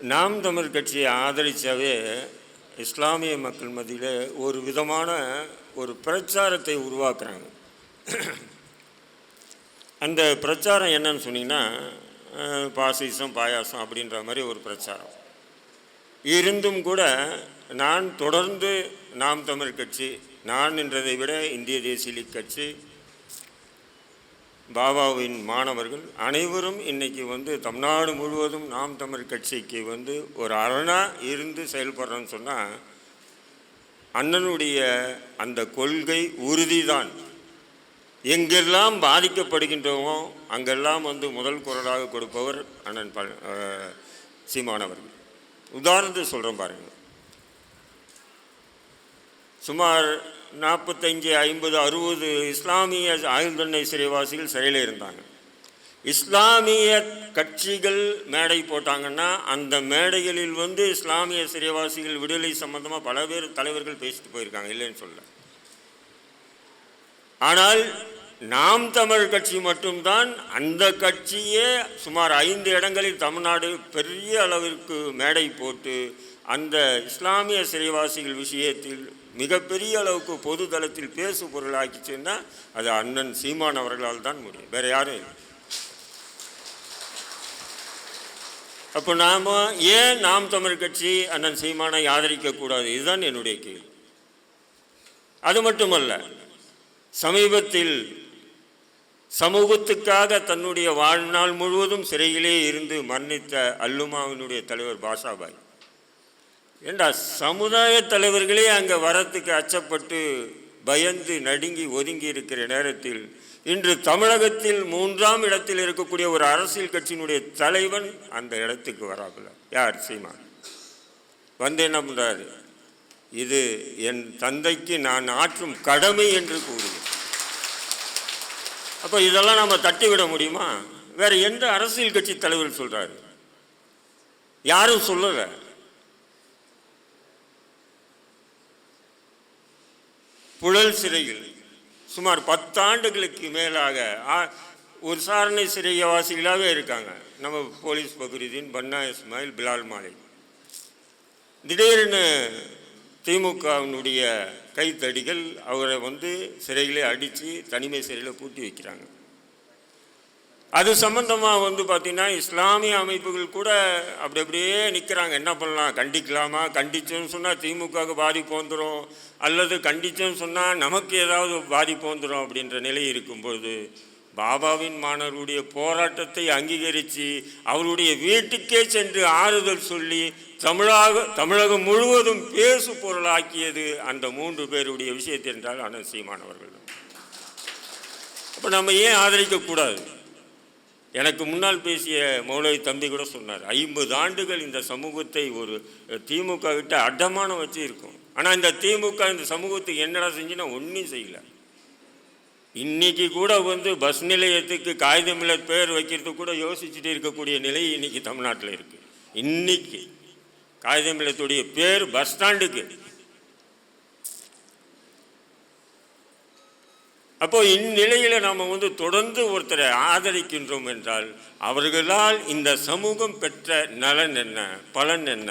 நாம் தமிழ் கட்சியை ஆதரித்தாவே இஸ்லாமிய மக்கள் மத்தியில் ஒரு விதமான ஒரு பிரச்சாரத்தை உருவாக்குறாங்க. அந்த பிரச்சாரம் என்னன்னு சொன்னிங்கன்னா பாசிசம் பாயாசம் அப்படின்ற மாதிரி ஒரு பிரச்சாரம். இருந்தும் கூட நான் தொடர்ந்து நாம் தமிழ் கட்சி நான் என்றதை விட இந்திய தேசிய லீக் கட்சி பாபாவின் மாணவர்கள் அனைவரும் இன்றைக்கி வந்து தமிழ்நாடு முழுவதும் நாம் தமிழ் கட்சிக்கு வந்து ஒரு அரணாக இருந்து செயல்படுறோன்னு சொன்னால் அண்ணனுடைய அந்த கொள்கை உறுதிதான். எங்கெல்லாம் பாதிக்கப்படுகின்றோமோ அங்கெல்லாம் வந்து முதல் குரலாக கொடுப்பவர் அண்ணன் ப சீமானவர்கள் உதாரணத்துக்கு சொல்கிறேன் பாருங்கள் சுமார் நாற்பத்தஞ்சு ஐம்பது அறுபது இஸ்லாமிய ஆயுள் சிறைவாசிகள் சிறையில் இருந்தாங்க. இஸ்லாமிய கட்சிகள் மேடை போட்டாங்கன்னா அந்த மேடைகளில் வந்து இஸ்லாமிய சிறைவாசிகள் விடுதலை சம்பந்தமாக பல பேர் தலைவர்கள் பேசிட்டு போயிருக்காங்க இல்லைன்னு சொல்ல ஆனால் நாம் தமிழ் கட்சி மட்டும்தான் அந்த கட்சியே சுமார் ஐந்து இடங்களில் தமிழ்நாடு பெரிய அளவிற்கு மேடை போட்டு அந்த இஸ்லாமிய சிறைவாசிகள் விஷயத்தில் மிகப்பெரிய அளவுக்கு பொது தளத்தில் பேசு பொருளாக்கிச்சுன்னா அது அண்ணன் சீமான் அவர்களால் தான் முடியும். வேற யாரும் இல்லை. அப்போ நாம் ஏன் நாம் தமிழ் கட்சி அண்ணன் சீமானை ஆதரிக்கக்கூடாது இதுதான் என்னுடைய கேள்வி. அது மட்டுமல்ல சமீபத்தில் சமூகத்துக்காக தன்னுடைய வாழ்நாள் முழுவதும் சிறையிலே இருந்து மரணித்த அல்லுமாவினுடைய தலைவர் பாஷாபாய். ஏண்டா சமுதாய தலைவர்களே அங்கே வரத்துக்கு அச்சப்பட்டு பயந்து நடுங்கி ஒதுங்கி இருக்கிற நேரத்தில் இன்று தமிழகத்தில் மூன்றாம் இடத்தில் இருக்கக்கூடிய ஒரு அரசியல் கட்சியினுடைய தலைவன் அந்த இடத்துக்கு வராப்புல. யார் சீமான் வந்து என்ன பண்ணுறாரு இது என் தந்தைக்கு நான் ஆற்றும் கடமை என்று கூறுகிறேன். அப்போ இதெல்லாம் நம்ம தட்டிவிட முடியுமா? வேறு எந்த அரசியல் கட்சி தலைவர் சொல்கிறாரு யாரும் சொல்லலை. புழல் சிறையில். சுமார் பத்தாண்டுகளுக்கு மேலாக ஆ- ஒரு சாரணை சிறைவாசிகளாகவே இருக்காங்க. நம்ம போலீஸ் பக்ரீதீன் பன்னா இஸ்மாயில் பிலால் மாலை. திடீர்னு திமுகவினுடைய கைத்தடிகள் அவரை வந்து சிறையிலே அடித்து தனிமை சிறையில் பூட்டி வைக்கிறாங்க. அது சம்பந்தமாக வந்து பார்த்திங்கன்னா இஸ்லாமிய அமைப்புகள் கூட அப்படி அப்படியே நிற்கிறாங்க என்ன பண்ணலாம்? கண்டிக்கலாமா? கண்டிச்சோன்னு சொன்னால் திமுகவுக்கு பாதிப்பு வந்துடும் அல்லது கண்டிச்சோன்னு சொன்னால் நமக்கு ஏதாவது பாதிப்பு வந்துடும் அப்படின்ற நிலை இருக்கும்பொழுது பாபாவின் மாணவருடைய போராட்டத்தை அங்கீகரித்து அவருடைய வீட்டுக்கே சென்று ஆறுதல் சொல்லி தமிழாக தமிழகம் முழுவதும் பேசு பொருளாக்கியது அந்த மூன்று பேருடைய விஷயத்தை என்றால் அனசியமானவர்கள் அப்போ நம்ம ஏன் ஆதரிக்கக்கூடாது? எனக்கு முன்னால் பேசிய மௌலவி தம்பி கூட சொன்னார் ஐம்பது ஆண்டுகள் இந்த சமூகத்தை ஒரு திமுக விட்டு அடமானம் வச்சு இருக்கும் ஆனால் இந்த திமுக இந்த சமூகத்துக்கு என்னடா செஞ்சுன்னா ஒன்றும் செய்யலை. இன்றைக்கி கூட வந்து பஸ் நிலையத்துக்கு காகிதமில்ல பேர் வைக்கிறதுக்கு கூட யோசிச்சுட்டு இருக்கக்கூடிய நிலை இன்றைக்கி தமிழ்நாட்டில் இருக்குது இன்னைக்கு காகிதமில்லத்துடைய பேர் பஸ் ஸ்டாண்டுக்கு அப்போ இந்நிலையில் நாம் வந்து தொடர்ந்து ஒருத்தரை ஆதரிக்கின்றோம் என்றால் அவர்களால் இந்த சமூகம் பெற்ற நலன் என்ன பலன் என்ன?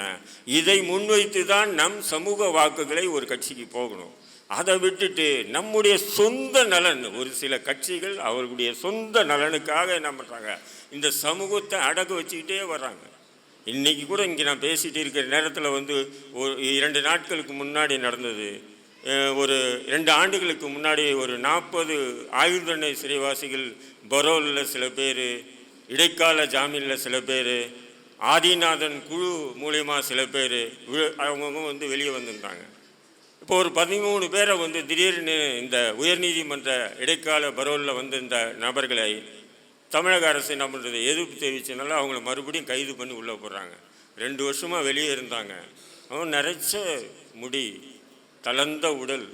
இதை முன்வைத்து தான் நம் சமூக வாக்குகளை ஒரு கட்சிக்கு போகணும். அதை விட்டுட்டு நம்முடைய சொந்த நலன் ஒரு சில கட்சிகள் அவர்களுடைய சொந்த நலனுக்காக என்ன பண்ணுறாங்க இந்த சமூகத்தை அடகு வச்சுக்கிட்டே வர்றாங்க. இன்றைக்கி கூட இங்கே நான் பேசிகிட்டு இருக்கிற நேரத்தில் வந்து ஒரு இரண்டு நாட்களுக்கு முன்னாடி நடந்தது. ஒரு ரெண்டு ஆண்டுகளுக்கு முன்னாடி ஒரு நாற்பது ஆயுள் தண்டனை சிறைவாசிகள் பரோலில் சில பேர் இடைக்கால ஜாமீனில் சில பேர் ஆதிநாதன் குழு மூலயமா சில பேர் அவங்கவுங்க வந்து வெளியே வந்திருந்தாங்க. இப்போ ஒரு பதிமூணு பேரை வந்து திடீர்னு இந்த உயர்நீதிமன்ற இடைக்கால பரோலில் வந்திருந்த நபர்களை தமிழக அரசு என்ன பண்ணுறது எதிர்ப்பு தெரிவிச்சதுனால அவங்கள மறுபடியும் கைது பண்ணி உள்ளே போடுறாங்க. ரெண்டு வருஷமாக வெளியே இருந்தாங்க. அவன் நிறைச்ச முடி தளர்ந்த உடல்.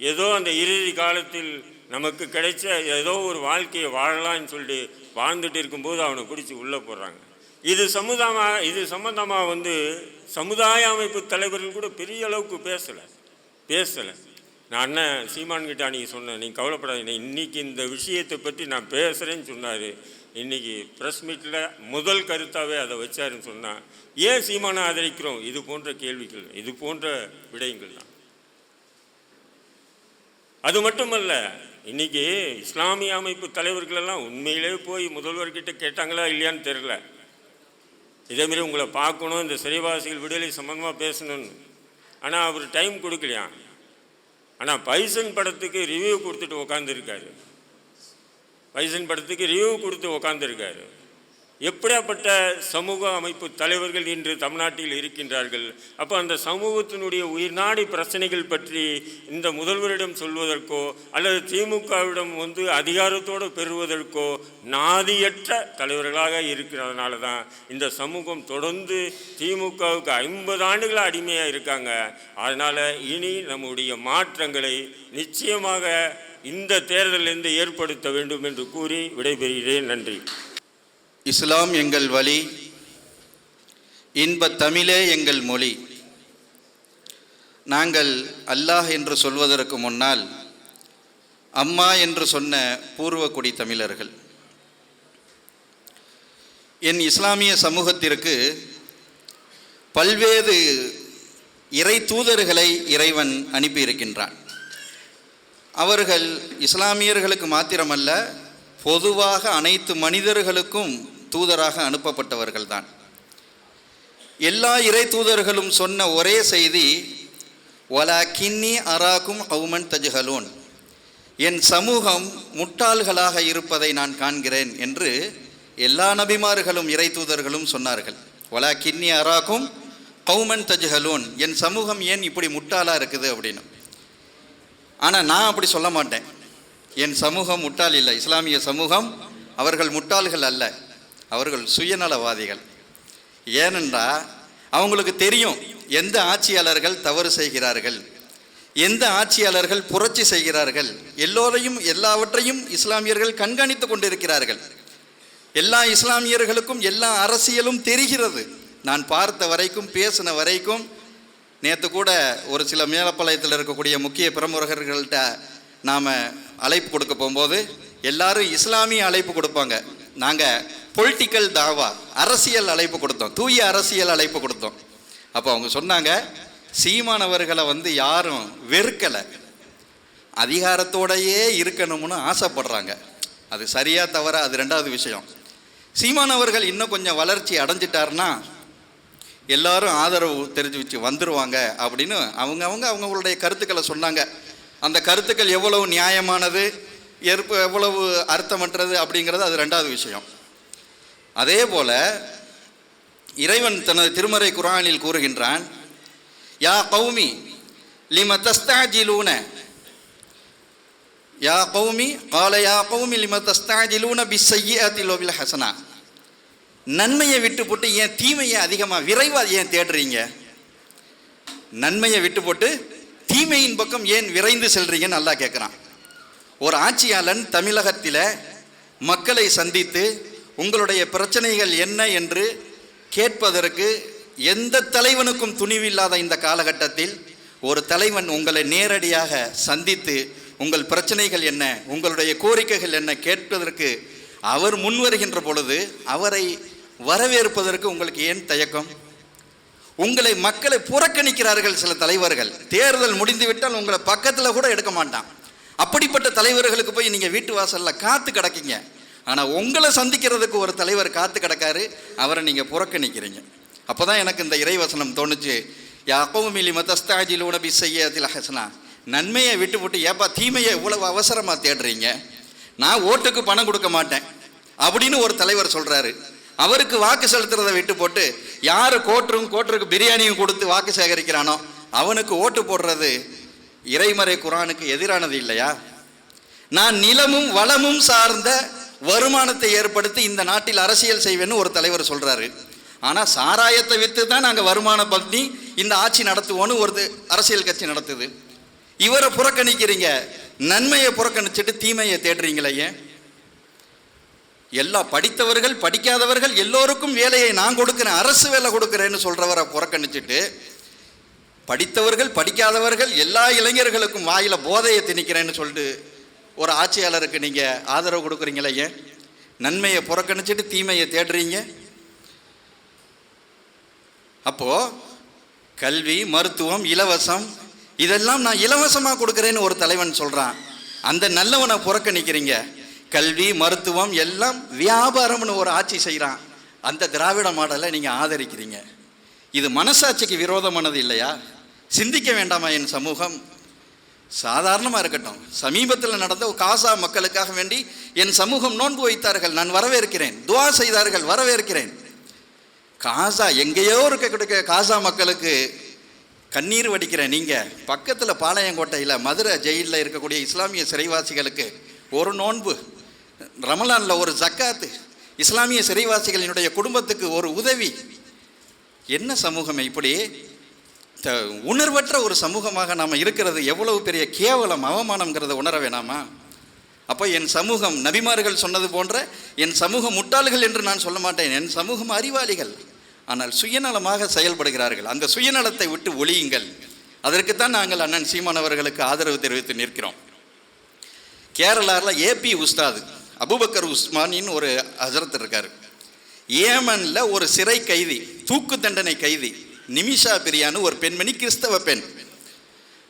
ஏதோ அந்த இறுதி காலத்தில் நமக்கு கிடைச்ச ஏதோ ஒரு வாழ்க்கையை வாழலாம்னு சொல்லிட்டு வாழ்ந்துட்டு இருக்கும்போது அவனை பிடிச்சி உள்ளே போடுறாங்க. இது சமுதாயமாக இது சம்பந்தமாக வந்து சமுதாய அமைப்பு தலைவர்கள் கூட பெரிய அளவுக்கு பேசலை. பேசலை. நான் அண்ணன் சீமான்கிட்ட அன்றைக்கி சொன்னேன் நீ கவலைப்படாதீங்க. இன்னைக்கு இந்த விஷயத்தை பற்றி நான் பேசுகிறேன்னு சொன்னார். இன்றைக்கி ப்ரெஸ் மீட்டில் முதல் கருத்தாகவே அதை வச்சாருன்னு சொன்னால் ஏன் சீமானை ஆதரிக்கிறோம்? இது போன்ற கேள்விகள் இது போன்ற விடயங்கள் தான் அது மட்டுமல்ல இன்னைக்கு இஸ்லாமிய அமைப்பு தலைவர்களெல்லாம் உண்மையிலே போய் முதல்வர்கிட்ட கேட்டாங்களா இல்லையான்னு தெரில இதேமாரி உங்களை பார்க்கணும் இந்த சிறைவாசிகள் விடுதலை சம்மந்தமாக பேசணும்னு. ஆனால் அவர் டைம் கொடுக்கலையா? ஆனால் பைசன் படத்துக்கு ரிவ்யூ கொடுத்துட்டு உக்காந்துருக்காரு. பைசன் படத்துக்கு ரிவ்யூ கொடுத்து உக்காந்துருக்காரு. எப்படியாப்பட்ட சமூக அமைப்பு தலைவர்கள் இன்று தமிழ்நாட்டில் இருக்கின்றார்கள்? அப்போ அந்த சமூகத்தினுடைய உயிர்நாடி பிரச்சனைகள் பற்றி இந்த முதல்வரிடம் சொல்வதற்கோ அல்லது திமுகவிடம் வந்து அதிகாரத்தோடு பெறுவதற்கோ நாதியற்ற தலைவர்களாக இருக்கிறதுனால தான் இந்த சமூகம் தொடர்ந்து திமுகவுக்கு ஐம்பது ஆண்டுகளாக அடிமையாக இருக்காங்க. அதனால் இனி நம்முடைய மாற்றங்களை நிச்சயமாக இந்த தேர்தலிலிருந்து ஏற்படுத்த வேண்டும் என்று கூறி விடைபெறுகிறேன். நன்றி. இஸ்லாம் எங்கள் வழி இன்பத் தமிழே எங்கள் மொழி. நாங்கள் அல்லாஹ் என்று சொல்வதற்கு முன்னால் அம்மா என்று சொன்ன பூர்வக்குடி தமிழர்கள். என் இஸ்லாமிய சமூகத்திற்கு பல்வேறு இறை தூதர்களை இறைவன் அனுப்பியிருக்கின்றான். அவர்கள் இஸ்லாமியர்களுக்கு மாத்திரமல்ல பொதுவாக அனைத்து மனிதர்களுக்கும் தூதராக அனுப்பப்பட்டவர்கள்தான். எல்லா இறை தூதர்களும் சொன்ன ஒரே செய்தி ஒலா கின்னி அராக்கும் அவுமன் தஜ்ஹலோன். என் சமூகம் முட்டாள்களாக இருப்பதை நான் காண்கிறேன் என்று எல்லா நபிமார்களும் இறை தூதர்களும் சொன்னார்கள். ஒலா கின்னி அராக்கும் கவுமன் தஜ்ஹலூன். என் சமூகம் ஏன் இப்படி முட்டாளாக இருக்குது? அப்படின்னு. ஆனால் நான் அப்படி சொல்ல மாட்டேன். என் சமூகம் முட்டாள் இல்லை. இஸ்லாமிய சமூகம் அவர்கள் முட்டாள்கள் அல்ல. அவர்கள் சுயநலவாதிகள். ஏனென்றா அவங்களுக்கு தெரியும் எந்த ஆட்சியாளர்கள் தவறு செய்கிறார்கள் எந்த ஆட்சியாளர்கள் புரட்சி செய்கிறார்கள் எல்லோரையும் எல்லாவற்றையும் இஸ்லாமியர்கள் கண்காணித்து கொண்டிருக்கிறார்கள். எல்லா இஸ்லாமியர்களுக்கும் எல்லா அரசியலும் தெரிகிறது. நான் பார்த்த வரைக்கும் பேசின வரைக்கும் நேற்று கூட ஒரு சில மேலப்பாளையத்தில் இருக்கக்கூடிய முக்கிய பிரமுகர்கள்ட்ட நாம் அழைப்பு கொடுக்க போகும்போது எல்லாரும் இஸ்லாமிய அழைப்பு கொடுப்பாங்க. நாங்கள் பொலிட்டிக்கல் தாவா அரசியல் அழைப்பு கொடுத்தோம். தூய அரசியல் அழைப்பு கொடுத்தோம். அப்போ அவங்க சொன்னாங்க சீமானவர்களை வந்து யாரும் வெறுக்கலை. அதிகாரத்தோடையே இருக்கணும்னு ஆசைப்படுறாங்க. அது சரியாக தவிர அது ரெண்டாவது விஷயம். சீமானவர்கள் இன்னும் கொஞ்சம் வளர்ச்சி அடைஞ்சிட்டாருன்னா எல்லாரும் ஆதரவு தெரிஞ்சு வச்சு வந்துருவாங்க அப்படின்னு அவங்க அவங்க அவங்களுடைய கருத்துக்களை சொன்னாங்க. அந்த கருத்துக்கள் எவ்வளவு நியாயமானது ஏற்ப எவ்வளவு அர்த்தமற்றது அப்படிங்கிறது அது ரெண்டாவது விஷயம். அதே போல இறைவன் தனது திருமறை குரானில் கூறுகின்றான் யா கௌமி லிம தஸ்தாஜிலூன? யா கௌமி கால யா கௌமி லிம தஸ்தாஜிலூன பி செய்யாத்தில் ஹசனா நன்மையை விட்டு போட்டு ஏன் தீமையை அதிகமாக விரைவாக ஏன் தேடுறீங்க? நன்மையை விட்டு போட்டு தீமையின் பக்கம் ஏன் விரைந்து செல்றீங்கன்னு நல்லா கேட்குறான். ஒரு ஆட்சியாளன் தமிழகத்தில் மக்களை சந்தித்து உங்களுடைய பிரச்சனைகள் என்ன என்று கேட்பதற்கு எந்த தலைவனுக்கும் துணிவில்லாத இந்த காலகட்டத்தில் ஒரு தலைவன் உங்களை நேரடியாக சந்தித்து உங்கள் பிரச்சனைகள் என்ன உங்களுடைய கோரிக்கைகள் என்ன கேட்பதற்கு அவர் முன் வருகின்ற பொழுது அவரை வரவேற்பதற்கு உங்களுக்கு ஏன் தயக்கம்? உங்களை மக்களை புறக்கணிக்கிறார்கள் சில தலைவர்கள். தேர்தல் முடிந்துவிட்டால் உங்களை பக்கத்தில் கூட எடுக்க மாட்டான். அப்படிப்பட்ட தலைவர்களுக்கு போய் நீங்கள் வீட்டு வாசலில் காத்து கிடக்கீங்க. ஆனால் உங்களை சந்திக்கிறதுக்கு ஒரு தலைவர் காத்து கிடக்காரு அவரை நீங்கள் புறக்கணிக்கிறீங்க. அப்போ தான் எனக்கு இந்த இறைவசனம் தோணுச்சு. யாப்பவும் மில்லி மத்தஸ்தாஜில் உணபி செய்ய அதில் ஹசனா. நன்மையை விட்டு விட்டு ஏப்பா தீமையை இவ்வளவு அவசரமாக தேடுறீங்க? நான் ஓட்டுக்கு பணம் கொடுக்க மாட்டேன். அப்படின்னு ஒரு தலைவர் சொல்கிறாரு அவருக்கு வாக்கு செலுத்துறதை விட்டு போட்டு யார் கோட்டரும் கோட்டருக்கு பிரியாணியும் கொடுத்து வாக்கு சேகரிக்கிறானோ அவனுக்கு ஓட்டு போடுறது இறைமறை குரானுக்கு எதிரானது இல்லையா? நான் நிலமும் வளமும் சார்ந்த வருமானத்தை ஏற்படுத்தி இந்த நாட்டில் அரசியல் செய்வேன்னு ஒரு தலைவர் சொல்கிறாரு ஆனால் சாராயத்தை விற்று தான் நாங்கள் வருமானம் பண்ணி இந்த ஆட்சி நடத்துவோன்னு ஒரு அரசியல் கட்சி நடத்துது. இவரை புறக்கணிக்கிறீங்க. நன்மையை புறக்கணிச்சிட்டு தீமையை தேடுறீங்களே ஏன்? எல்லா படித்தவர்கள் படிக்காதவர்கள் எல்லோருக்கும் வேலையை நான் கொடுக்குறேன் அரசு வேலை கொடுக்குறேன்னு சொல்கிறவரை புறக்கணிச்சிட்டு படித்தவர்கள் படிக்காதவர்கள் எல்லா இளைஞர்களுக்கும் வாயில் போதையை திணிக்கிறேன்னு சொல்லிட்டு ஒரு ஆட்சியாளருக்கு நீங்கள் ஆதரவு கொடுக்குறீங்களே ஏன்? நன்மையை புறக்கணிச்சிட்டு தீமையை தேடுறீங்க? அப்போ கல்வி மருத்துவம் இலவசம் இதெல்லாம் நான் இலவசமாக கொடுக்குறேன்னு ஒரு தலைவன் சொல்கிறான் அந்த நல்லவனை புறக்கணிக்கிறீங்க. கல்வி மருத்துவம் எல்லாம் வியாபாரம்னு ஒரு ஆட்சி செய்கிறான் அந்த திராவிட மாடலை நீங்கள் ஆதரிக்கிறீங்க. இது மனசாட்சிக்கு விரோதமானது இல்லையா? சிந்திக்க வேண்டாமா என் சமூகம்? சாதாரணமாக இருக்கட்டும். சமீபத்தில் நடந்த காசா மக்களுக்காக வேண்டி என் சமூகம் நோன்பு வைத்தார்கள் நான் வரவேற்கிறேன். துவா செய்தார்கள் வரவேற்கிறேன். காசா எங்கேயோ இருக்கக்கூடிய காசா மக்களுக்கு கண்ணீர் வடிக்கிற நீங்கள் பக்கத்தில் பாளையங்கோட்டையில் மதுரை ஜெயிலில் இருக்கக்கூடிய இஸ்லாமிய சிறைவாசிகளுக்கு ஒரு நோன்பு ரமலானில் ஒரு ஜக்காத்து இஸ்லாமிய சிறைவாசிகளினுடைய குடும்பத்துக்கு ஒரு உதவி. என்ன சமூகம் இப்படி? உணர்வற்ற ஒரு சமூகமாக நாம் இருக்கிறது எவ்வளவு பெரிய கேவலம் அவமானம்ங்கிறத உணர வேணாமா அப்போ என் சமூகம் நபிமார்கள் சொன்னது போன்ற என் சமூகம் முட்டாள்கள் என்று நான் சொல்ல மாட்டேன். என் சமூகம் அறிவாளிகள். ஆனால் சுயநலமாக செயல்படுகிறார்கள். அந்த சுயநலத்தை விட்டு ஒழியுங்கள் அதற்குத்தான் நாங்கள் அண்ணன் சீமான் அவர்களுக்கு ஆதரவு தெரிவித்து நிற்கிறோம். கேரளாவில் ஏபி உஸ்தாது அபுபக்கர் உஸ்மானின்னு ஒரு ஹசரத் இருக்கார். ஏமனில் ஒரு சிறை கைதி தூக்கு தண்டனை கைதி. நிமிஷா பிரியான்னு ஒரு பெண்மணி கிறிஸ்தவ பெண்.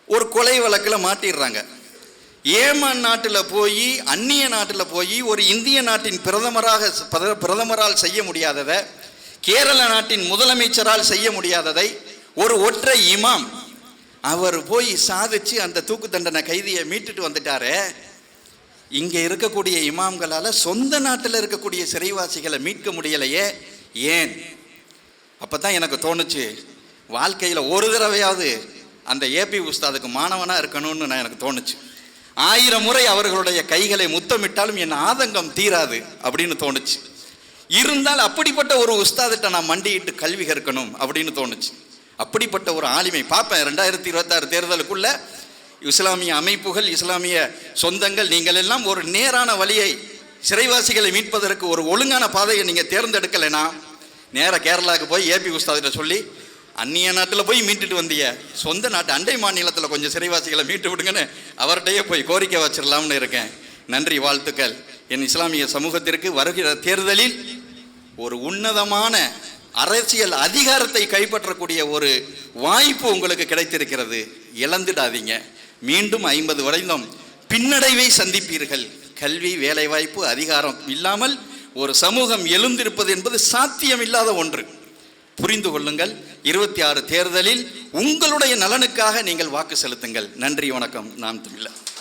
ஒரு கொலை வழக்கில் மாட்டிடுறாங்க. ஏமன் நாட்டில் போய் அந்நிய நாட்டில் போய் ஒரு இந்திய நாட்டின் பிரதமராக பிரத- பிரதமரால் செய்ய முடியாததை கேரள நாட்டின் முதலமைச்சரால் செய்ய முடியாததை ஒரு ஒற்றை இமாம் அவர் போய் சாதிச்சு அந்த தூக்கு தண்டனை கைதியை மீட்டுட்டு வந்துட்டாரே. இங்கே இருக்கக்கூடிய இமாம்களால் சொந்த நாட்டில் இருக்கக்கூடிய சிறைவாசிகளை மீட்க முடியலையே. ஏன்? அப்போ தான் எனக்கு தோணுச்சு வாழ்க்கையில் ஒரு தடவையாவது அந்த ஏபி உஸ்தாதுக்கு மாணவனாக இருக்கணும்னு நான் எனக்கு தோணுச்சு. ஆயிரம் முறை அவர்களுடைய கைகளை முத்தமிட்டாலும் என் ஆதங்கம் தீராது அப்படின்னு தோணுச்சு. இருந்தால் அப்படிப்பட்ட ஒரு உஸ்தாதிட்ட நான் மண்டியிட்டு கல்வி கற்கணும் அப்படின்னு தோணுச்சு. அப்படிப்பட்ட ஒரு ஆளுமை பார்ப்பேன். ரெண்டாயிரத்தி இருபத்தாறு தேர்தலுக்குள்ள இஸ்லாமிய அமைப்புகள் இஸ்லாமிய சொந்தங்கள் நீங்கள் எல்லாம் ஒரு நேரான வழியை சிறைவாசிகளை மீட்பதற்கு ஒரு ஒழுங்கான பாதையை நீங்கள் தேர்ந்தெடுக்கலைன்னா நேராக கேரளாவுக்கு போய் ஏபி உஸ்தாதிட்ட சொல்லி அந்நிய நாட்டில் போய் மீட்டுட்டு வந்திய. சொந்த நாட்டு அண்டை மாநிலத்தில் கொஞ்சம் சிறைவாசிகளை மீட்டு விடுங்கன்னு அவர்கிட்டயே போய் கோரிக்கை வச்சிடலாம்னு இருக்கேன். நன்றி வாழ்த்துக்கள். என் இஸ்லாமிய சமூகத்திற்கு வருகிற தேர்தலில் ஒரு உன்னதமான அரசியல் அதிகாரத்தை கைப்பற்றக்கூடிய ஒரு வாய்ப்பு உங்களுக்கு கிடைத்திருக்கிறது. இழந்துடாதீங்க. மீண்டும் ஐம்பது வருடம் பின்னடைவை சந்திப்பீர்கள். கல்வி வேலைவாய்ப்பு அதிகாரம் இல்லாமல் ஒரு சமூகம் எழுந்திருப்பது என்பது சாத்தியமில்லாத ஒன்று. புரிந்து கொள்ளுங்கள் இருபத்தி ஆறு தேர்தலில் உங்களுடைய நலனுக்காக நீங்கள் வாக்கு செலுத்துங்கள். நன்றி வணக்கம். நாம் தமிழர்.